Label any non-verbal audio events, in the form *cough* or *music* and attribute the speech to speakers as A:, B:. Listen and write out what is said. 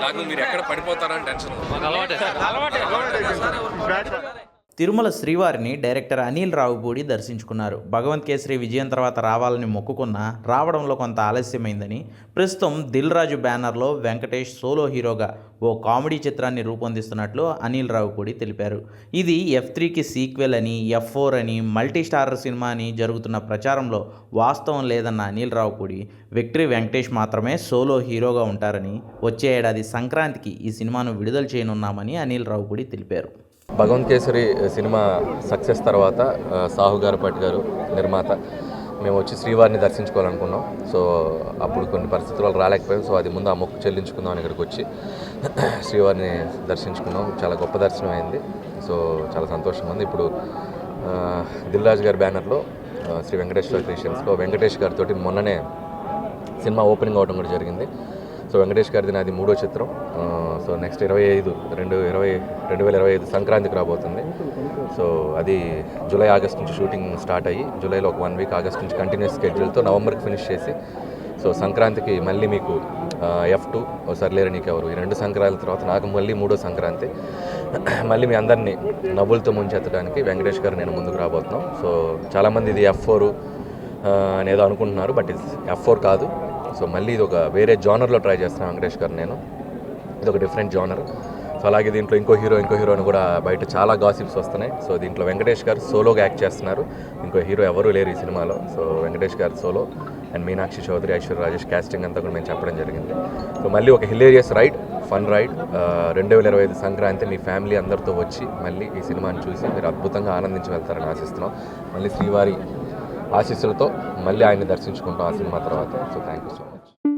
A: నాకు మీరు ఎక్కడ పడిపోతారని టెన్షన్
B: తిరుమల శ్రీవారిని డైరెక్టర్ అనిల్ రావుపూడి దర్శించుకున్నారు. భగవంత్ కేసరి విజయం తర్వాత రావాలని మొక్కుకున్న రావడంలో కొంత ఆలస్యమైందని ప్రస్తుతం దిల్ రాజు బ్యానర్లో వెంకటేష్ సోలో హీరోగా ఓ కామెడీ చిత్రాన్ని రూపొందిస్తున్నట్లు అనిల్ రావుపూడి తెలిపారు. ఇది ఎఫ్ త్రీకి సీక్వెల్ అని ఎఫ్ ఫోర్ అని మల్టీ స్టారర్ సినిమా అని జరుగుతున్న ప్రచారంలో వాస్తవం లేదన్న అనిల్ రావుపూడి విక్టరీ వెంకటేష్ మాత్రమే సోలో హీరోగా ఉంటారని వచ్చే ఏడాది సంక్రాంతికి ఈ సినిమాను విడుదల చేయనున్నామని అనిల్ రావుపూడి తెలిపారు.
C: భగవంత్ కేసరి సినిమా సక్సెస్ తర్వాత సాహుగారు సాహు గారు గారు నిర్మాత మేము వచ్చి శ్రీవారిని దర్శించుకోవాలనుకున్నాం. సో అప్పుడు కొన్ని పరిస్థితుల వల్ల రాలేకపోయాం. సో అది ముందు ఆ మొక్కు చెల్లించుకుందాం అని ఇక్కడికి వచ్చి *clears throat* శ్రీవారిని దర్శించుకున్నాం. చాలా గొప్ప దర్శనం అయింది. సో చాలా సంతోషంగా ఉంది. ఇప్పుడు ఆ, దిల్ గారి బ్యానర్లో శ్రీ వెంకటేశ్వర క్రియేషన్స్లో వెంకటేష్ గారితో మొన్ననే సినిమా ఓపెనింగ్ అవడం కూడా జరిగింది. సో వెంకటేష్ గారిది నాది మూడో చిత్రం. సో నెక్స్ట్ ఇరవై ఐదు రెండు ఇరవై రెండు వేల ఇరవై ఐదు సంక్రాంతికి రాబోతుంది. సో అది జూలై ఆగస్ట్ నుంచి షూటింగ్ స్టార్ట్ అయ్యి జూలైలో ఒక వన్ వీక్ ఆగస్ట్ నుంచి కంటిన్యూస్ స్కెడ్యూల్తో నవంబర్కి ఫినిష్ చేసి సో సంక్రాంతికి మళ్ళీ మీకు ఎఫ్ టూ ఒకసారి లేరు నీకెవరు? ఈ రెండు సంక్రాంతి తర్వాత నాకు మళ్ళీ మూడో సంక్రాంతి. మళ్ళీ మీ అందరినీ నవ్వులతో ముంచెత్తడానికి వెంకటేష్ గారు నేను ముందుకు రాబోతున్నాం. సో చాలామంది ఇది ఎఫ్ ఫోర్ అనేదో అనుకుంటున్నారు బట్ ఇది ఎఫ్ ఫోర్ కాదు. సో మళ్ళీ ఇది ఒక వేరే జానర్లో ట్రై చేస్తాను వెంకటేష్ గారు నేను. ఇది ఒక డిఫరెంట్ జానర్. సో అలాగే దీంట్లో ఇంకో హీరో ఇంకో హీరో అని కూడా బయట చాలా గాసిప్స్ వస్తున్నాయి. సో దీంట్లో వెంకటేష్ గారు సోలోగా యాక్ట్ చేస్తున్నారు. ఇంకో హీరో ఎవరూ లేరు ఈ సినిమాలో. So Venkatesh garu solo and Meenakshi Chaudhary Aishwarya Rajesh casting అంతా కూడా మేము చెప్పడం జరిగింది. సో మళ్ళీ ఒక హిలేరియస్ రైడ్ ఫన్ రైడ్. రెండు వేల ఇరవై ఐదు సంక్రాంతి మీ ఫ్యామిలీ అందరితో వచ్చి మళ్ళీ ఈ సినిమాని చూసి మీరు అద్భుతంగా ఆనందించి వెళ్తారని ఆశిస్తున్నాం. మళ్ళీ శ్రీవారి ఆశీస్సులతో మళ్ళీ ఆయన్ని దర్శించుకుంటాం ఆ సినిమా తర్వాత. So thank you so much